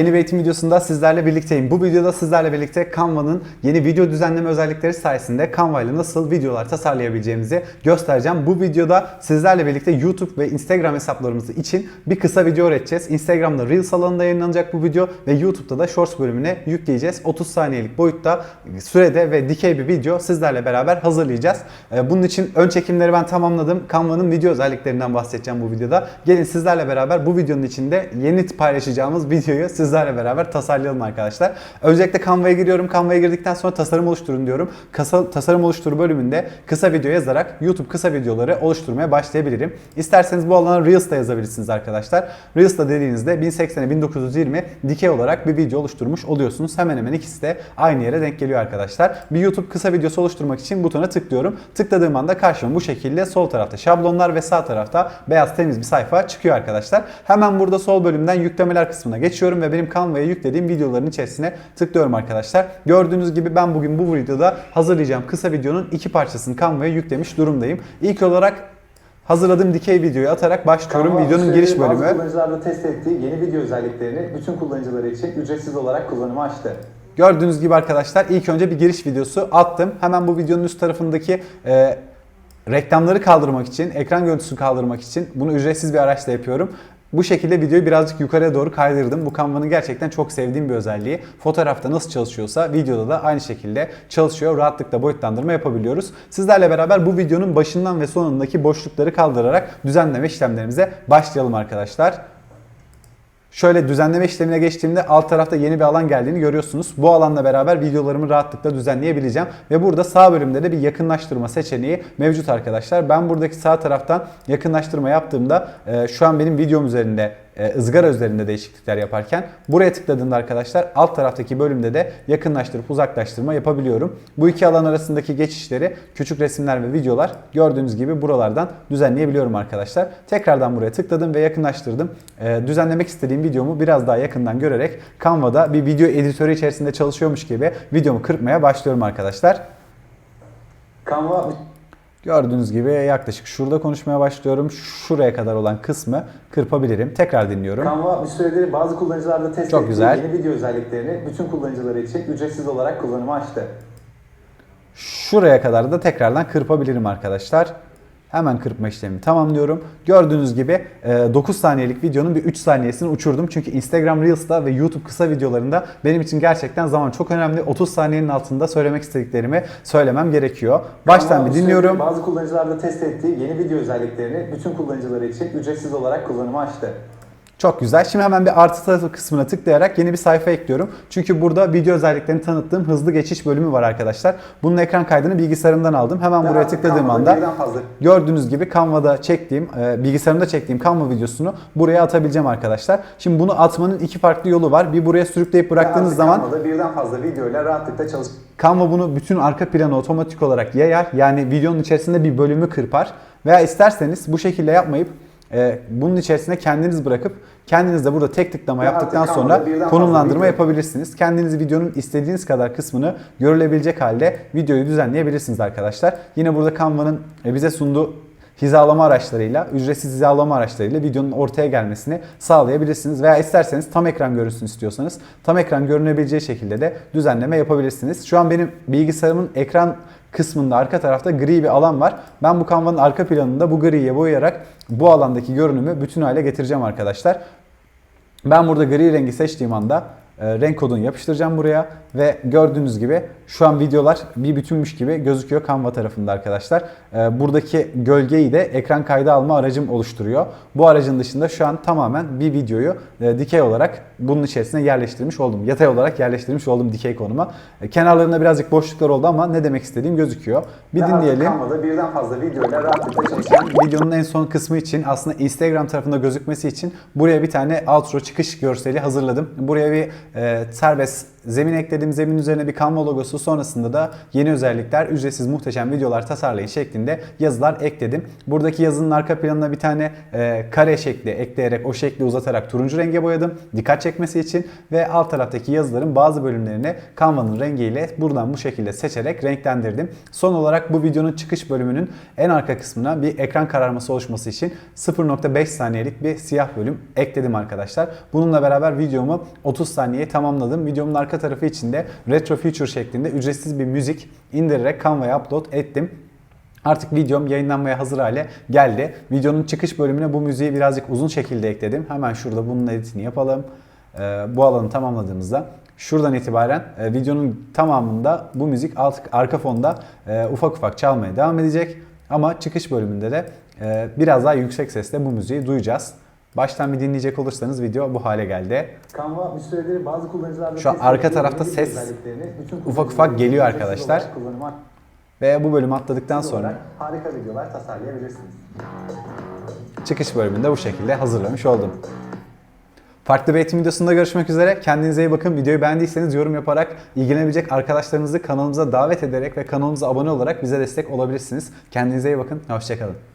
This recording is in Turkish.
Yeni bir eğitim videosunda sizlerle birlikteyim. Bu videoda sizlerle birlikte Canva'nın yeni video düzenleme özellikleri sayesinde Canva ile nasıl videolar tasarlayabileceğimizi göstereceğim. Bu videoda sizlerle birlikte YouTube ve Instagram hesaplarımız için bir kısa video üreteceğiz. Instagram'da Reels alanında yayınlanacak bu video ve YouTube'da da Shorts bölümüne yükleyeceğiz. 30 saniyelik boyutta sürede ve dikey bir video sizlerle beraber hazırlayacağız. Ee, Bunun için ön çekimleri ben tamamladım. Canva'nın video özelliklerinden bahsedeceğim bu videoda. Gelin sizlerle beraber bu videonun içinde yeni paylaşacağımız videoyu sizlerle beraber tasarlayalım arkadaşlar. Öncelikle Canva'ya giriyorum. Canva'ya girdikten sonra tasarım oluşturun diyorum. Kasa, tasarım oluştur bölümünde kısa video yazarak YouTube kısa videoları oluşturmaya başlayabilirim. İsterseniz bu alana Reels da yazabilirsiniz arkadaşlar. Reels da dediğinizde 1080'e 1920 dikey olarak bir video oluşturmuş oluyorsunuz. Hemen hemen ikisi de aynı yere denk geliyor arkadaşlar. Bir YouTube kısa videosu oluşturmak için butona tıklıyorum. Tıkladığım anda karşıma bu şekilde sol tarafta şablonlar ve sağ tarafta beyaz temiz bir sayfa çıkıyor arkadaşlar. Hemen burada sol bölümden yüklemeler kısmına geçiyorum ve benim Canva'ya yüklediğim videoların içerisine tıklıyorum arkadaşlar. Gördüğünüz gibi ben bugün bu videoda hazırlayacağım kısa videonun iki parçasını Canva'ya yüklemiş durumdayım. İlk olarak hazırladığım dikey videoyu atarak başlıyorum Canva videonun bu giriş bölümü. Bazı kullanıcılarda test ettiği yeni video özelliklerini bütün kullanıcıları için ücretsiz olarak kullanıma açtı. Gördüğünüz gibi arkadaşlar ilk önce bir giriş videosu attım. Hemen bu videonun üst tarafındaki e, reklamları kaldırmak için, ekran görüntüsünü kaldırmak için bunu ücretsiz bir araçla yapıyorum. Bu şekilde videoyu birazcık yukarıya doğru kaydırdım. Bu Canva'nın gerçekten çok sevdiğim bir özelliği. Fotoğrafta nasıl çalışıyorsa videoda da aynı şekilde çalışıyor. Rahatlıkla boyutlandırma yapabiliyoruz. Sizlerle beraber bu videonun başından ve sonundaki boşlukları kaldırarak düzenleme işlemlerimize başlayalım arkadaşlar. Şöyle düzenleme işlemine geçtiğimde alt tarafta yeni bir alan geldiğini görüyorsunuz. Bu alanla beraber videolarımı rahatlıkla düzenleyebileceğim. Ve burada sağ bölümde de bir yakınlaştırma seçeneği mevcut arkadaşlar. Ben buradaki sağ taraftan yakınlaştırma yaptığımda e, şu an benim videom üzerinde ızgara üzerinde değişiklikler yaparken buraya tıkladığımda arkadaşlar alt taraftaki bölümde de yakınlaştırıp uzaklaştırma yapabiliyorum. Bu iki alan arasındaki geçişleri küçük resimler ve videolar gördüğünüz gibi buralardan düzenleyebiliyorum arkadaşlar. Tekrardan buraya tıkladım ve yakınlaştırdım. E, düzenlemek istediğim videomu biraz daha yakından görerek Canva'da bir video editörü içerisinde çalışıyormuş gibi videomu kırpmaya başlıyorum arkadaşlar. Canva Gördüğünüz gibi yaklaşık şurada konuşmaya başlıyorum. Şuraya kadar olan kısmı kırpabilirim. Tekrar dinliyorum. Canva bir süredir bazı kullanıcılarda test Çok ettiği güzel. yeni video özelliklerini bütün kullanıcıları için ücretsiz olarak kullanıma açtı. Şuraya kadar da tekrardan kırpabilirim arkadaşlar. Hemen kırpma işlemini tamamlıyorum. Gördüğünüz gibi e, 9 saniyelik videonun bir 3 saniyesini uçurdum. Çünkü Instagram Reels'ta ve YouTube kısa videolarında benim için gerçekten zaman çok önemli. 30 saniyenin altında söylemek istediklerimi söylemem gerekiyor. Baştan bir süredir dinliyorum. Bazı kullanıcılarda test ettiği yeni video özelliklerini bütün kullanıcıları için ücretsiz olarak kullanıma açtı. Çok güzel. Şimdi hemen bir artı tarafı kısmına tıklayarak yeni bir sayfa ekliyorum. Çünkü burada video özelliklerini tanıttığım hızlı geçiş bölümü var arkadaşlar. Bunun ekran kaydını bilgisayarımdan aldım. Hemen buraya tıkladığım anda gördüğünüz gibi Canva'da çektiğim, e, bilgisayarımda çektiğim Canva videosunu buraya atabileceğim arkadaşlar. Şimdi bunu atmanın iki farklı yolu var. Bir buraya sürükleyip bıraktığınız zaman Canva'da birden fazla videoyla rahatlıkla çalış Canva bunu bütün arka planı otomatik olarak yayar. Yani videonun içerisinde bir bölümü kırpar. Veya isterseniz bu şekilde yapmayıp e, bunun içerisine kendiniz bırakıp kendiniz de burada tek tıklama yaptıktan sonra konumlandırma yapabilirsiniz. Kendiniz videonun istediğiniz kadar kısmını görülebilecek halde videoyu düzenleyebilirsiniz arkadaşlar. Yine burada Canva'nın e, bize sunduğu hizalama araçlarıyla, ücretsiz hizalama araçlarıyla videonun ortaya gelmesini sağlayabilirsiniz. Veya isterseniz tam ekran görünsün istiyorsanız tam ekran görünebileceği şekilde de düzenleme yapabilirsiniz. Şu an benim bilgisayarımın ekran kısmında arka tarafta gri bir alan var. Ben bu Canva'nın arka planında bu griye boyayarak bu alandaki görünümü bütün hale getireceğim arkadaşlar. Ben burada gri rengi seçtiğim anda renk kodunu yapıştıracağım buraya ve gördüğünüz gibi şu an videolar bir bütünmüş gibi gözüküyor Canva tarafında arkadaşlar. E, buradaki gölgeyi de ekran kaydı alma aracım oluşturuyor. Bu aracın dışında şu an tamamen bir videoyu e, dikey olarak bunun içerisine yerleştirmiş oldum. Yatay olarak yerleştirmiş oldum dikey konuma. E, kenarlarında birazcık boşluklar oldu ama ne demek istediğim gözüküyor. Bir artık dinleyelim. Canva'da birden fazla videoyla rahatlıkla çalışan Videonun en son kısmı için aslında Instagram tarafında gözükmesi için buraya bir tane outro çıkış görseli hazırladım. Buraya bir e, serbest zemin ekledim. Zemin üzerine bir Canva logosu sonrasında da yeni özellikler, ücretsiz muhteşem videolar tasarlayın şeklinde yazılar ekledim. Buradaki yazının arka planına bir tane e, kare şekli ekleyerek o şekli uzatarak turuncu renge boyadım. Dikkat çekmesi için ve alt taraftaki yazıların bazı bölümlerini Canva'nın rengiyle buradan bu şekilde seçerek renklendirdim. Son olarak bu videonun çıkış bölümünün en arka kısmına bir ekran kararması oluşması için 0.5 saniyelik bir siyah bölüm ekledim arkadaşlar. Bununla beraber videomu 30 saniyeye tamamladım. Videomun arka tarafı için de Retro Future şeklinde ücretsiz bir müzik indirerek Canva'ya upload ettim. Artık videom yayınlanmaya hazır hale geldi. Videonun çıkış bölümüne bu müziği birazcık uzun şekilde ekledim. Hemen şurada bunun editini yapalım. Ee, bu alanı tamamladığımızda şuradan itibaren e, videonun tamamında bu müzik alt, arka fonda e, ufak ufak çalmaya devam edecek. Ama çıkış bölümünde de e, biraz daha yüksek sesle bu müziği duyacağız. Baştan bir dinleyecek olursanız video bu hale geldi. Canva bir süredir bazı kullanıcılarla Şu an arka tarafta ses ufak ufak geliyor arkadaşlar. Ve bu bölümü atladıktan sonra harika videolar tasarlayabilirsiniz. çıkış bölümünde bu şekilde hazırlamış oldum. Farklı bir eğitim videosunda görüşmek üzere. Kendinize iyi bakın. Videoyu beğendiyseniz yorum yaparak ilgilenebilecek arkadaşlarınızı kanalımıza davet ederek ve kanalımıza abone olarak bize destek olabilirsiniz. Kendinize iyi bakın. Hoşçakalın.